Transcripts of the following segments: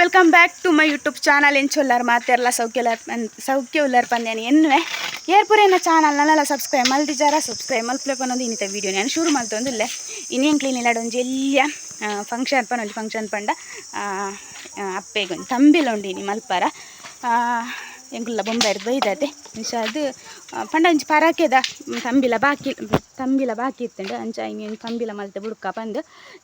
Welcome back to my YouTube channel ಎಂಚೊಲ್ಲಾರು ಮಾತೆಲ್ಲ ಸೌಖ್ಯ ಸೌಖ್ಯ ಉಲ್ಲರ್ ಪಂದ್ಯಾನಿ ಎನ್ನುವೆ. ಏರ್ಪುರೇನ ಚಾನಲ್ ನನ್ನೆಲ್ಲ ಸಬ್ಸ್ಕ್ರೈಬ್ ಮಲ್ತಿಜಾರ ಸಬ್ಸ್ಕ್ರೈಬ್ ಮಲ್ಪಲೆ ಪನ್ನೊಂದು ಇನ್ನಿತ ವೀಡಿಯೋ ನಾನು ಶುರು ಮಲ್ತೊಂದಿಲ್ಲ ಇನ್ನೇನು ಕ್ಲೀನ್ ಇಲ್ಲ ಒಂಜಿ ಎಲ್ಲಿಯ ಫಂಕ್ಷನ್ ಪನ್ನೊಂದು ಫಂಕ್ಷನ್ ಪಂಡ ಅಪ್ಪೆಗೊಂದು ತಂಬಿಲ ಉಂಡಿನಿ ಮಲ್ಪರ. ಎಂಕುಲ್ಲ ಬೊಂಬೆರ್ ಬೈದತೆ ಅಂಚ ಅದು ಪಂಡ ಒಂಜಿ ಪರಾಕೆದ ತಂಬಿಲ ಬಾಕಿ ತಂಬಿಲ ಬಾಕಿ ಇತ್ತಂಡು. ಅಂಚ ಹಿಂಗೆ ತಂಬಿಲ ಮಲ್ತೆ ಬುಡ್ಕ ಬಂದು,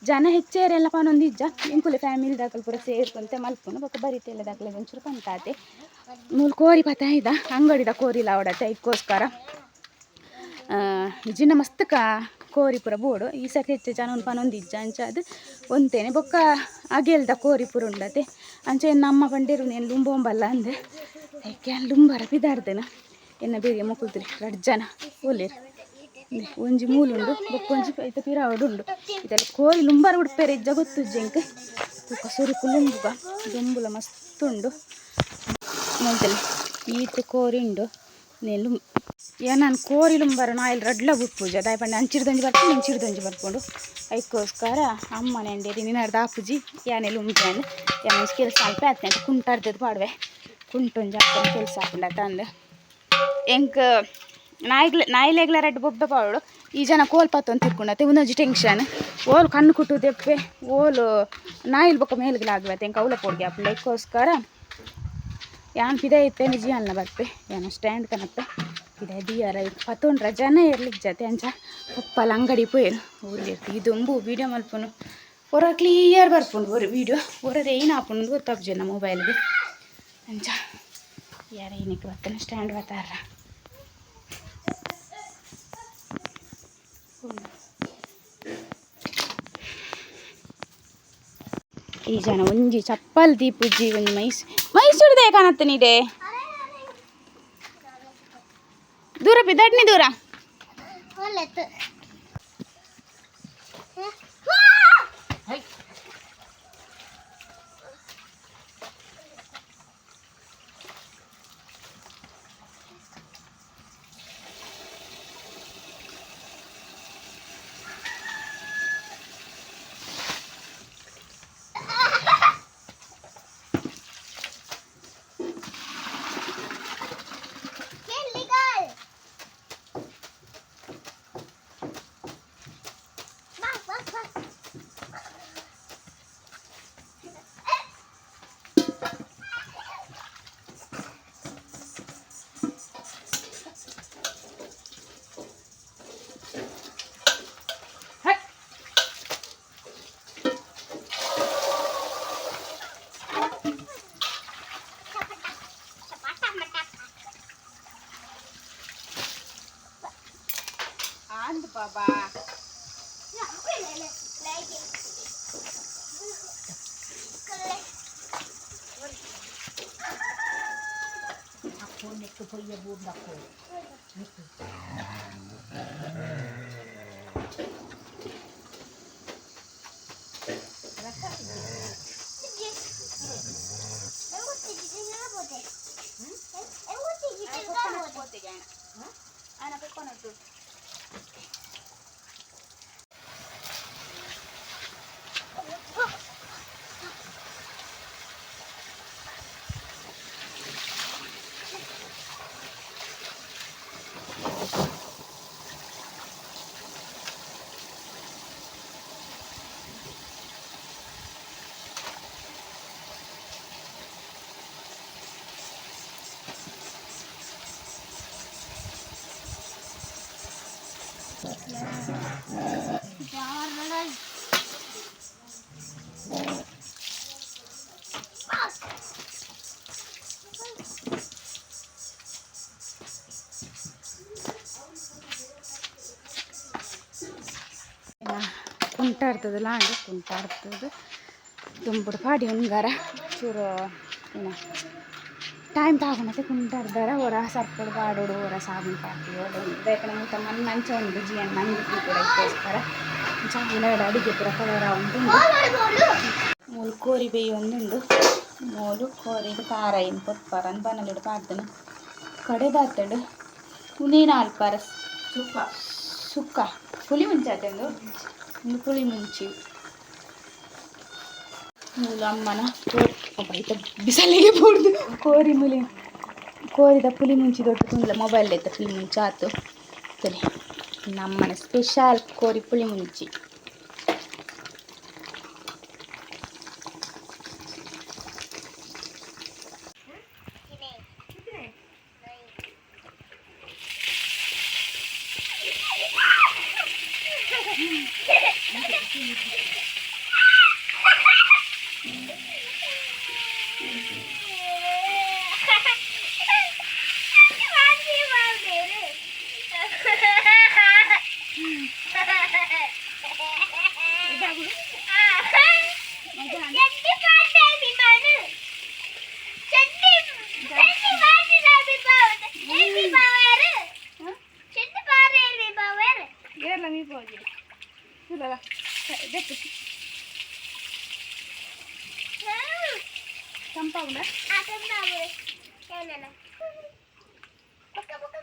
ಜನ ಹೆಚ್ಚೇರೆಲ್ಲ ಪನೊಂದು ಇಜ್ಜ. ಇಂಕುಲೆ ಫ್ಯಾಮಿಲಿ ದಾಖಲೆ ಪೂರ ಸೇರ್ಕೊಂತೆ ಮಲ್ಪುನು ಬೊಕ್ಕ ಬರಿತೆಲ್ಲ ದಾಖಲೆ ಒಂಚೂರು ಪಂತಾತೆ. ಮೂಲು ಕೋರಿ ಪತ ಇದ, ಅಂಗಡಿದ ಕೋರಿಲ ಅವಡತೆ ಇದಕ್ಕೋಸ್ಕರ ಜಿನ್ನ ಮಸ್ತ್ ಕಾ ಕೋರಿ ಪೂರ ಬೋಡು. ಈ ಸರ್ತಿ ಹೆಚ್ಚು ಜನ ಒಂದು ಪನೊಂದು ಇಜ್ಜ. ಅಂಚ ಅದು ಒಂತೇನೆ. ಬೊಕ್ಕ ಅಗೆಲ್ದ ಕೋರಿಪುರ ಉಂಡತೆ. ಅಂಚ ನಮ್ಮ ಪಂಡೇರು నేను ಲುಂಬೋಂಬಲ್ಲ ಅಂದೆ. ಯಾಕೆ ಲುಂಬರ ಬಿದಾಡ್ದೇನ ಎನ್ನ ಬೇರೆ ಮಕ್ಕಳ್ತೀರಿ ಎರಡು ಜನ ಓಲೇರು ಒಂಜಿ ಮೂಲುಂಡು ಬೊಕ್ಕೊಂಜಿ ಐತ ಪಿರಾವಡು ಉಂಡು ಇದೆಲ್ಲ ಕೋರಿ ಲುಂಬರ ಉಡ್ಪೇರೆ ಇಜ್ಜ ಗೊತ್ತು ಜಿಂಕ್ ತೂಕ ಸುರುಕು ಲುಂಬುಗ ದುಂಬುಲ ಮಸ್ತ್ ಉಂಡು. ನೋಡ್ತೇನೆ ಈತು ಕೋರಿ ಉಂಡು ಯಾ ನಾನು ಕೋರಿ ಲುಂಬರ ನಾಯಿಲ್ ರಡ್ಲ ಬುಪ್ಪುಜ ದಾಯ ಪಂಡ ಅಂಚಿಡ್ದೊಂಜಿ ಬರ್ಕೊಂಡು. ಇಂಚಿಡ್ದೊಂಜಿ ಬರ್ಕೊಂಡು ಅದಕ್ಕೋಸ್ಕರ ಅಮ್ಮ ನೆಂಡೇರಿ ನಿನ್ನಾರ್ದ ಆಪುಜಿ ಯಾನೆ ಅಂದ್ರೆ ಯಾನ ಕೆಲಸ ಅಲ್ಪ ಆಯ್ತು ಅಂತ ಕುಂಟಾಡ್ದದ್ದು ಪಾಡ್ವೆ. ಕುಂಟೊಂಜಿ ಹಾಕೊಂಡು ಕೆಲಸ ಹಾಕೊಂಡ ತಂದು ಎಂಕ್ ನಾಯಿಗ್ಲ ನಾಯಿಲೆಗ್ಲ ರೆಡ್ ಬೊಬ್ಬೆ ಪಾಡು ಈ ಜನ ಕೋಲ್ ಪತ್ತೊಂದು ತಿರ್ಕೊಂಡತ್ತೆ ಒಂದೊಂದು ಟೆನ್ಷನ್. ಓಲ್ ಕಣ್ಣು ಕುಟ್ಟು ದೆಪ್ಪೆ ಓಲು ನಾಯಿಲ್ ಬೊಕ್ಕ ಮೇಲ್ಗ್ಲ ಹೆಂಗೆ ಅವಲ ಪೋಡ್ಗೆ ಅಪ್ಪ ಅದಕ್ಕೋಸ್ಕರ ಯಾನ್ ಪಿದ ಇತ್ತೆ, ನಿಜ ಅಲ್ಲ ಬರ್ಪೆ. ಏನೋ ಸ್ಟ್ಯಾಂಡ್ ಕನಪ್ಪೆ ಪಿದ ದಿಯರ ಪತ್ತೊಂಡ್ರ ಜನ ಇರ್ಲಿಕ್ಕೆ ಜತೆ ಅಂಚ. ಪಪ್ಪಲ ಅಂಗಡಿ ಪೋಯರು ಊರಿಗೆ ಇದೊಂಬು ವೀಡಿಯೋ ಮಲ್ಪನು. ಹೊರ ಕ್ಲಿಯರ್ ಬರ್ಪುಂಡು ஒரு ವೀಡಿಯೋ ಹೊರದೆ ಏನು ಹಾಕೊಂಡು ಜನ ಮೊಬೈಲ್ಗೆ ಅಂಚ. ಯಾರ ಏನಕ್ಕೆ ಬರ್ತಾನೆ? ಸ್ಟ್ಯಾಂಡ್ ಬರ್ತಾರ ಈ ಜನ ಒಂಜಿ ಚಪ್ಪಲ್ ದೀಪುಜ್ಜಿ ಒಂದು ಮೈಸ್ ಮೈಸೂರ್ದೇ ಕಾಣತ್ತೆ ನೀಡೆ దూర పిదట్ని దూర. બાબા คนนี่คือพยาบุญดักคนนี่คือแล้วก็ติดแล้วก็ติดที่หน้าบ่ได้แล้วก็ติดที่หน้าบ่ได้อ่ะนะไปก่อนนะตุ๊ ಕುಂಟಾಡ್ತದಲ್ಲ ಹಂಗೆ ಕುಂಟಾಡ್ತದೆ ದುಂಬುಡು ಪಾಡಿ ಉಂಗಾರ ಚೂರು ಏನು ಟೈಮ್ ತಾಗೊಂಡತೆ ಕುಂಟಾಡ್ದಾರ ಹೊರ ಸರ್ಪಡ್ದು ಆಡೋಡು ಹೊರ ಸಾಬೂನು ಪಾಡಿ ಓಡೋದು ಬೇಕಂದ್ರೆ ತಮ್ಮ ಮಂಚ ಒಂದು ಬಿಜಿ ಅಣ್ಣ ನಂಗೆ ಕೂಡ ಇದಕ್ಕೋಸ್ಕರ ಚೆನ್ನಾಗಿ ಅಡಿಗೆ ಪೂರ ಕಲರ ಉಂಟು. ಮೂಲು ಕೋರಿ ಬೇಯಿ ಒಂದುಂಡು. ಮೂಲು ಕೋರಿ ಪಾರ ಏನು ಕೊತ್ಪಾರ ಬನಲಿಡು ಪಾಡ್ದನು ಕಡೆದಾತಡು ಉನೇನ ನಾಲ್ಪಾರ ಸುಕ್ಕ. ಸುಕ್ಕ. ಹುಲಿ ಮುಂಚಾತೆ ಒಂದು ಒಂದು ಪುಳಿ ಮುಂಚಿ ಮೂಲ ಅಮ್ಮನ ಕೋರಿ ಒಬ್ಬ ಈತ ಬಿಸಲಿಗೆ ಪೂಡ್ದು ಕೋರಿ ಮುಲಿ ಕೋರಿದ ಪುಲಿ ಮುಂಚಿ ದೊಡ್ಡ ತುಂಡ್ಲ ಮೊಬೈಲ್ ಐತ ಪುಲಿ ಮುಂಚಿ ಆತು ತಲೆ ನಮ್ಮನ ಸ್ಪೆಷಲ್ ಕೋರಿ ಪುಳಿ ಮುಂಚಿ ಕೆಂಪಾಗುಂಡ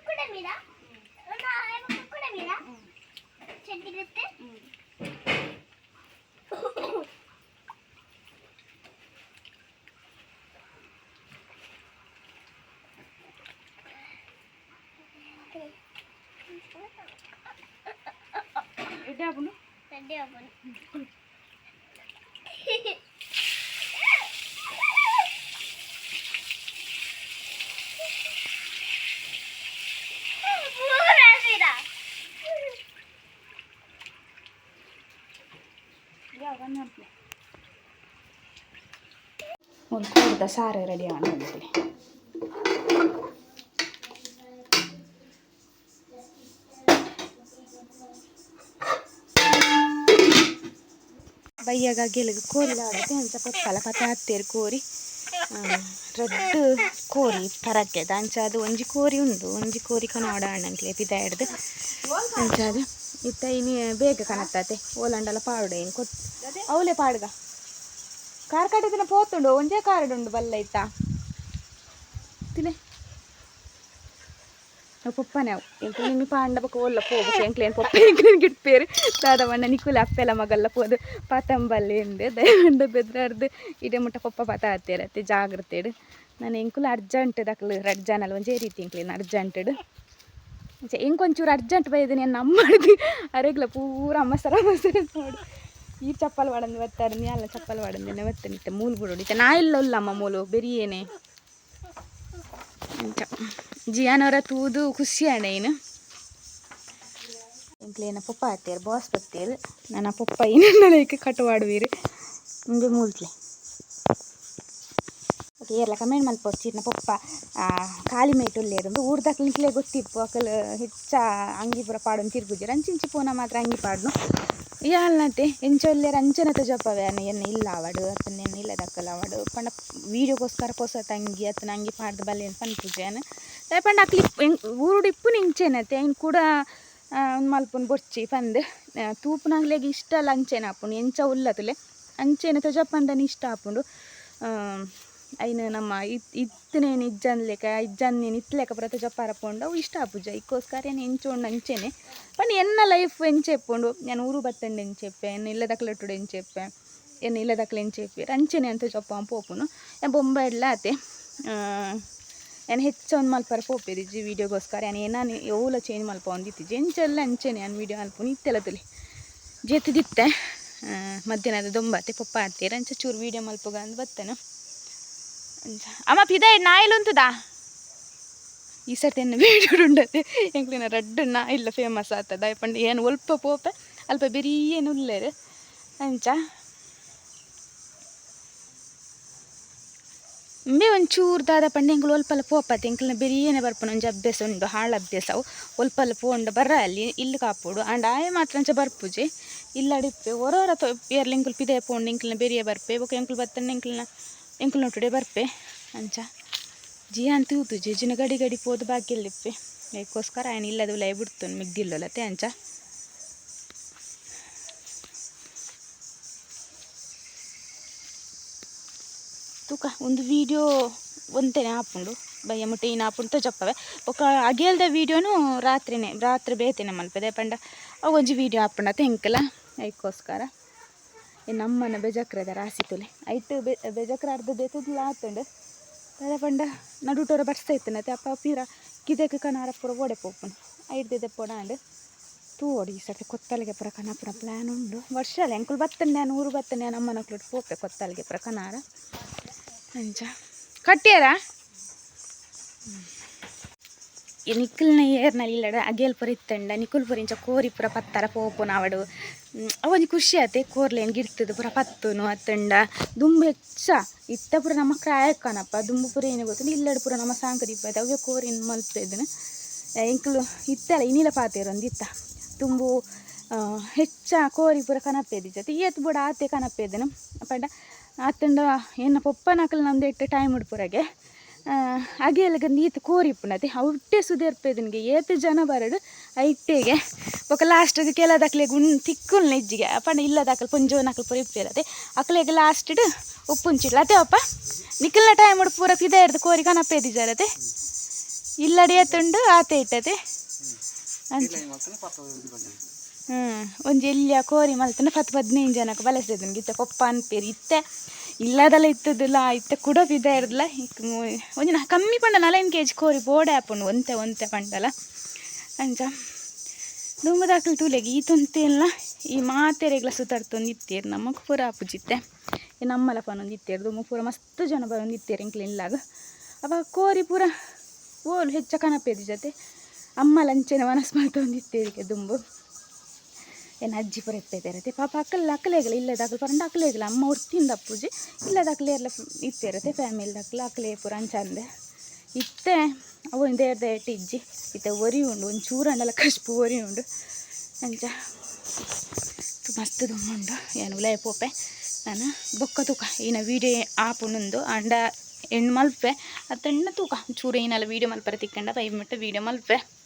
ಕೂಡ ಮೀರಾ ಕೂಡ ಮೀರಾ ಚೆಂಡಿರುತ್ತೆ Udah bunuh? Tadi apa? ಒಂದು ಕೂಡ ಸಾರು ರೆಡಿ ಮಾಡ್ಕೊಂಡ್ಬಿಡಿ ಬಯ್ಯಾಗ ಗೆಲಗ ಕೋರಿ ಆಗುತ್ತೆ ಅಂಚ ಪೊತ್ತಲ ಪತ್ತೆ ಹತ್ತೇರು ಕೋರಿ ರೆಡ್ ಕೋರಿ ಪರಕ್ಕೆ. ಅಂಚ ಅದು ಒಂಜಿ ಕೋರಿ ಉಂಡು, ಒಂಜಿ ಕೋರಿ ಕನಾಡ ಅಣ್ಣಂಕ್ಲೆ ಪಿದ ಹಿಡ್ದು ಅಂಚ ಇತ್ತ ಇನಿ ಬೇಗ ಕನತ್ತತೆ ಓಲಂಡಲ ಪಾಡು ಏನು ಕೊಟ್ಟು ಅವಲೆ ಪಾಡ್ಗ. ಕಾರ್ ಕಟ್ಟಿದಿನ ಪೋತುಂಡು ಒಂಜೇ ಕಾರಡುಂಡು ಬಲ್ಲ ಇತ್ತ ತಿಲೆ ಪೊಪ್ಪನೆ ಅವು ಎಂಕ್ಲೆ ನಿಮ್ಮಿ ಪಾಂಡ ಬಕ್ಕ ಒಲ್ಲ ಪೋಗು ಎಂಕ್ಲೇನು ಪೊಪ್ಪ ಎಂಕ್ಲೇನು ಗಿಟ್ಪೇರು ದಾದವಣ್ಣ ನಿಕ್ಕುಲೆ ಅಪ್ಪೆಲ ಮಗಲ್ಲ ಪೋದು ಪಾತಂಬಲ್ಲಿ ಎಂದೆ ದಯವಂಡ ಬೆದ್ರಾರ್ದು ಇಡೆ ಮುಟ್ಟ ಪೊಪ್ಪ ಪಾತ ಹತ್ತೇರತ್ತೆ ಜಾಗ್ರತೆಡು ನಾನು ಎಂಕುಲು ಅರ್ಜೆಂಟ್ ದಕ್ಲು ರಡ್ ಜನಲ್ ಒಂಜೇ ರೀತಿ ಎಂಕ್ಲೇನು ಅರ್ಜೆಂಟೆಡು ఇంకొంచెం అర్జెంట్ పోయేది నేను నమ్మడిది అరేగుల పూర అమ్మసర అమ్మసర ನೋಡು ಈ ಚಪ್ಪಲ್ ಪಡಂದು ಬತ್ತಾರೆ ನೀ ಅಲ್ಲ ಚಪ್ಪಲ್ ಪಡಂದು ನೆನೆ ಬತ್ತನಿತ್ತೆ ಮೂಲು ಬಿಡೋಡಿತ್ತೆ ನಾ ಇಲ್ಲ ಉಲ್ಲಮ್ಮ ಮೂಲು ಬೆರಿಯೇನೆ ಅಂಚ ಜಿಯಾನವರ ತೂದು ಖುಷಿ ಅಣ್ಣ ಏನು? ಎಂಕ್ಲೇನ ಪಪ್ಪ ಹತ್ತೇರು ಬಾಸ್ ಬತ್ತೇರು, ನನ್ನ ಪಪ್ಪ ಏನೆಲ್ಲ ಲೈಕ್ ಕಟ್ಟುವಾಡುವೀರು ಹಿಂಗೆ ಮೂಲ್ತ್ಲೆ. ಏರ್ಲ ಕಮೆಂಟ್ ಮಲ್ಪೊಡ್ಚಿರ್ನ ಪಪ್ಪ ಖಾಲಿ ಮೇಟ್ ಉಲ್ಲೇರು ಊರ್ದಕ್ಲ ನಿಕ್ಲೆ ಗೊತ್ತಿಪ್ಪು ಅಕಲ್ ಹೆಚ್ಚ ಅಂಗಿ ಪೂರ ಪಾಡು ತಿರ್ಗುಜರು ಅಂಚಿಂಚಿ ಪೋನ ಮಾತ್ರ ಅಂಗಿ ಪಾಡ್ನು. ಯಾಲ್ನತೆ ಎಂಚೊಲ್ಲೇರು ಅಂಚನತ ಜಪ್ಪವೆ ಅನ್ನ ಎನ್ನ ಇಲ್ಲ ಅವಡು. ಅತನ ಎನ್ನ ಇಲ್ಲ ದಕ್ಕಲ ಅವಡು. ಪಂಡ ವೀಡಿಯೋಗೋಸ್ಕರ ಪೊಸತ್ ಅಂಗಿ ಅತನ ಅಂಗಿ ಪಾಡ್ದು ಬಲ್ಲೆ ಪನ್ಪುಜೆನ್ ಪಂಡ ಅಕ್ಲಿ ಊರುಡು ಇಪ್ಪು ನಿಂಚೆನತೆ ಇನ್ನು ಕೂಡ ಒಂದು ಮಲ್ಪುನ್ ಬೊಚ್ಚಿ ಪಂದ್. ತೂಪುನಂಗ್ಲೆಗ್ ಇಷ್ಟ ಅಲ್ಲ ಅಂಚೇನ ಆಪುಂಡು ಎಂಚ ಉಲ್ಲತುಲೆ ಅಂಚೇನ ತಜಪ್ಪಂದನಿ ಇಷ್ಟ ಆಪುಂಡು ಐನ ನಮ್ಮ ಇತ್ ಇತ್ತನೇನು ಇಜ್ಜನ್ಲೆಕ ಇಜ್ಜನ್ನೇನು ಇತ್ಲೆಕ ಪ್ರತ ಜಪ್ಪಾರ ಪೋಂಡು ಅವು ಇಷ್ಟ ಆಪುಜ ಇಕ್ಕೋಸ್ಕರ ಏನು ಅಂಚೆನೆ ಪಂಡ ಎನ್ನ ಲೈಫ್ ಎಂಚೆಪ್ಪುಂಡು ನಾನು ಊರು ಬತ್ತಂಡು ಎಂಚೆಪ್ಪೆ ಎನ್ನ ಇಲ್ಲದಕ್ಲಟ್ಟುಡು ಎಂಚೆಪ್ಪೆ ಎನ್ನ ಇಲ್ಲದಕ್ಲೆ ಎಂಚೆಪ್ಪೆ ಅಂಚೆನೆ ಅಂತ ಜಪ್ಪ ಪೋಪುನು. ಏನು ಬೊಂಬ ಎಲ್ಲ ಆತೆ. ಏನು ಹೆಚ್ಚೊಂದು ಮಲ್ಪಾರ ವಿಡಿಯೋ ವೀಡಿಯೋಗೋಸ್ಕರ. ಏನು ಏನಾನು ಎವಲ ಚೇಂಜ್ ಮಲ್ಪ ಒಂದಿತ್ತಿಜ್ಜಿ ಎಂಚೆಲ್ಲ ಅಂಚೆನೆ ನಾನು ವೀಡಿಯೋ ಮಲ್ಪುನು. ಇತ್ತೆಲ್ಲದಲ್ಲಿ ತುಲಿ. ಜೆತ್ತಿದಿತ್ತೆ ಮಧ್ಯಾಹ್ನದ ದೊಂಬತ್ತೆ ಪಪ್ಪ ಆತೆ ರಂಚ ಚೂರು ವೀಡಿಯೋ ಮಲ್ಪಗ ಅಂದ್ ಬತ್ತೇನು. ಅಂಚ ಅಮ್ಮ, ಪಿದ ನಾಯಿಲು ಉಂತುದಾ ಈ ಸರ್ತಿ ఉండదు ರಡ್ಡು ನಾ ಇಲ್ಲ ಫೇಮಸ್ ಆಗ್ತದ ಪಂಡ, ಏನು ಒಲ್ಪ ಪೋಪೆ, ಅಲ್ಪ ಬೆರೀ ಏನು ಉಲ್ಲೇರು. ಅಂಚ. ಮೇ ಒಂಚೂರು ದಾದ ಪಂಡ ಎಂಕಲು ಒಲ್ಪಲ್ಲ ಪೋಪತ್ತೆ. ಎಂಕ್ಲಿನ ಬೆರಿಯೇನೆ ಬರ್ಪನ ಒಂಜಿ ಅಭ್ಯಾಸ ಉಂಡು, ಹಾಳು ಅಭ್ಯಾಸ ಅವು ಒಲ್ಪಲ್ಲ ಪೋಂಡ, ಬರ್ರ ಅಲ್ಲಿ, ಇಲ್ಲಿ ಕಾಪುಡು. ಆಂಡ ಆಯ ಮಾತ್ರ ಅಂಚ ಬರ್ಪುಜಿ. ಇಲ್ಲಡಿಪ್ಪೆ ತೊ, ಏರ್ಲ ಎಂಕುಲು ಪಿದೆ ಪೋಂಡು ಎಂಕ್ಲಿನ ಬೆರಿಯ ಬರ್ಪೆ. ಬೊಕ ಎಂಕುಲು ಬತ್ತಂಡ ಎಂಕ್ಲಿನ ಎಂಕುಲ್ ನೋಟುಡೆ ಬರ್ಪೆ. ಅಂಚ. ಜಿ ಅಂತ ಹೂತು ಜಿಜಿನ ಗಡಿ ಗಡಿ ಪೋದು ಬಾಗಿಲಿಪ್ಪೆ ಅದಕ್ಕೋಸ್ಕರ ಆಯ್ನ ಇಲ್ಲದು ಲೈ ಬಿಡ್ತು ಮಿಗ್ದಿಲ್ಲಲತೆ ಅಂಚ. ತೂಕ, ಒಂದು ವೀಡಿಯೋ ಒಂದೇನೆ ಹಾಪುಂಡು. ಬಯ್ಯ ಮುಟ್ಟೆ ಇನ್ನು ಹಾಪುಂಡು ಜಪ್ಪವೆ. ಒಕ್ಕ ಅಗೇಲ್ದ ವೀಡಿಯೋನು ರಾತ್ರಿನೇ, ರಾತ್ರಿ ಬೇತೇನೆ ಮಲ್ಪದೆ ಪಂಡ. ಅವಂಜಿ ವೀಡಿಯೋ ಹಾಪುಂಡತ್ತೆ ಹೆಂಕಲ್ಲ ಅದಕ್ಕೋಸ್ಕರ ನಮ್ಮನ ಬೆಜಕ್ರದ ರಾಸಿ ತುಲೆ. ಐಟ್ ಬೆ ಬೆಜಕ್ರ ಅರ್ಧ ದೇತುದ್ಲ ಆತುಂಡು. ತಲೆ ಪಂಡ ನಡುಟೋರ ಬರ್ಸ್ತಾ ಇತ್ತನ ಅಪ್ಪ ಪೀರ ಕಿದಕ್ಕೆ ಕನಾರ ಪೂರ ಓಡೆ ಪೋಪುನು ಐಡ್ದೆ ದೆಪ್ಪೊಡಾಂಡು ತೂವೋಡು ಈ ಸರ್ತಿ ಕೊತ್ತಲಿಗೆ ಪುರ ಪ್ಲಾನ್ ಉಂಡು. ವರ್ಷ ಅಲ್ಲ ಎಂಕುಲು ಬತ್ತನೆ ನಾನು ಊರು ಬತ್ತನೆ ನಾನು ಅಮ್ಮನ ಕ್ಲೋಟ್ ಪೋಪೆ ಕೊತ್ತಲಿಗೆ ಪುರ ಕನಾರ ಅಂಚ. ಕಟ್ಟಿಯಾರ ನಿಖಲ್ನ ಏರ್ನಲ್ಲಿ ಇಲ್ಲಡ ಅಗೇಲ್ ಪುರ ಇತ್ತಂಡ. ನಿಖುಲ್ ಪುರ ಇಂಚ ಕೋರಿ ಪುರ ಪತ್ತರ ಪೋಪುನ ಅವಡು ಅವೊಂದು ಖುಷಿ ಆತೆ ಕೋರ್ಲೇನು ಗಿರ್ತದ ಪುರ ಪತ್ತುನು ಅತ್ತಂಡ ದುಂಬು ಹೆಚ್ಚ. ಇತ್ತ ಪುರ ನಮ್ಮ ಕಾಯಕ್ಕನಪ್ಪ ದುಂಬು ಪುರ ಏನು ಗೊತ್ತಿಲ್ಲ ಇಲ್ಲಡ ಪುರ ನಮ್ಮ ಸಾಂಕದಿಪ್ಪ ಅವೇ ಕೋರಿನ ಮಲ್ತಿದ್ದನು ಎಂಕುಲು ಇತ್ತಲ್ಲ ಇನಿಲ ಪಾತೇರು ಒಂದು ಇತ್ತ. ತುಂಬು ಹೆಚ್ಚ ಕೋರಿ ಪೂರ ಕನಪೇದಿ ಜೊತೆ. ಏತ್ ಬುಡ ಆತೆ ಕನಪೇದನು ಪಂಡ ಆತಂಡ, ಏನ ಪೊಪ್ಪನಕಲ್ ನಮ್ದು ಇಟ್ಟು ಟೈಮ್ ಉಡ್ಪುರಗೆ ಅಗೆಲ್ಗಂದು ನೀತು ಕೋರಿ ಪುನತೆ ಅವಟ್ಟೆ ಸುದೇರ್ಪೇದನಿಗೆ ಏತ್ ಜನ ಬರಡು ಐಟ್ಟೆಗೆ ಬೊಕ ಲಾಸ್ಟ್ ಕೆಲದಕ್ಲೆ ಗುಣ್ ತಿಕ್ಕುಲ್ ನೆಜ್ಜಿಗೆ. ಪಂಡ ಇಲ್ಲದಾಕಲ್ ಪೊಂಜೋ ನಕಲ್ ಪುರ ಇಪ್ಪೇರತೆ ಅಕ್ಲೆಗೆ ಲಾಸ್ಟ್ ಉಪ್ಪುಂಚಿಲ್ಲ ಅದೇ ಅಪ್ಪ ನಿಕ್ಕಲ್ನ ಟೈಮ್ ಉಡು ಪೂರ ಪಿದ ಹಿಡ್ದು ಕೋರಿ ಕನಪೇದಿ ಜರತೆ ಇಲ್ಲಡಿ ಎತ್ತುಂಡು ಆತೆ ಇಟ್ಟತೆ. ಹ್ಞೂ ಒಂಜಿ ಎಲ್ಲಿಯ ಕೋರಿ ಮಲ್ತನ, ಪತ್ತು ಹದಿನೈದು ಜನಕ್ಕೆ ಬಲಸಿದನು ಗಿತ್ತ ಕೊಪ್ಪ ಅನ್ಪೇರಿ, ಇತ್ತೆ. ಇಲ್ಲದಲ್ಲ ಇತ್ತದಿಲ್ಲ ಇತ್ತೆ ಕೂಡ ಬಿದ್ದ ಇರದಿಲ್ಲ. ಒಂಜಿನ ಕಮ್ಮಿ ಪಂಡ ನಲೈನ್ ಕೆ ಜಿ ಕೋರಿ ಬೋಡೆ ಆಪುಂಡು ಒಂತೆ ಒಂತೆ ಪಂಡಲ. ಅಂಚ ದುಂಬದಾಕಲ್ ತೂಲೆಗೆ ಈ ತೊಂತೆಲ್ಲ ಈ ಮಾತೆರೆಗ್ಲ ಸುತ್ತಾಡ್ತೊಂದು ಇತ್ತೇರು ನಮಗೆ ಪೂರ ಆಪುಜಿತ್ತೆ ನಮ್ಮಲ ಪನೊಂದು ಇತ್ತೇರು ದುಂಬ ಪೂರ ಮಸ್ತ್ ಜನ ಬರೋದು ಇತ್ತೇರು ಇಂಕ್ಲ ಇಲ್ಲಾಗ ಅವಾಗ ಕೋರಿ ಪೂರ ಓಲು ಹೆಚ್ಚ ಕನಪೇದಿ ಜೊತೆ. ಅಮ್ಮ ಲಂಚನ ಮನಸ್ಸು ಮಾಡ್ತೊಂದು ಇತ್ತೇರಿಗೆ ದುಂಬು ಏನು ಅಜ್ಜಿ ಪುರ ಇರುತ್ತೆ ಪಾಪ ಅಕ್ಕಲ್ಲ ಅಕ್ಕಲೇಗಲ ಇಲ್ಲದಾಕಲು ಪರಂಡ ಅಕ್ಕಲೇಗಲ ಅಮ್ಮ ಒರ್ತಿಂದ ಅಪ್ಪುಜಿ ಇಲ್ಲದಾಕಲೆ ಎಲ್ಲ ಇತ್ತಿರತ್ತೆ ಫ್ಯಾಮಿಲಿದಾಕಲ ಅಕ್ಕಲೇ ಪುರ ಅಂಚಂದೆ. ಇತ್ತೆ, ಅವು ದೇರ್ದ ಇಜ್ಜಿ. ಇತ್ತೆ ಒರಿ ಉಂಡು ಒಂದು ಚೂರಂಡಲ ಕಶ್ಪು ಒರಿ ಉಂಡು. ಅಂಚ. ಮಸ್ತ್ ದುಮ್ಮುಂಡು ಏನು ಉಲಾಯ ಪೋಪೆ. ನಾನು ಬೊಕ್ಕ ತೂಕ. ಈನ ವೀಡಿಯೋ ಆಪುನೊಂದು ಅಂಡ ಹೆಣ್ಣು ಮಲ್ಪೆ. ಅತ್ತಣ್ಣ ತೂಕ. ಚೂರು ಏನೆಲ್ಲ ವೀಡಿಯೋ ಮಲ್ಪರ ತಿಕ್ಕಂಡ ಫೈವ್ ಮಿನಿಟ್ ವೀಡಿಯೋ ಮಲ್ಪೆ.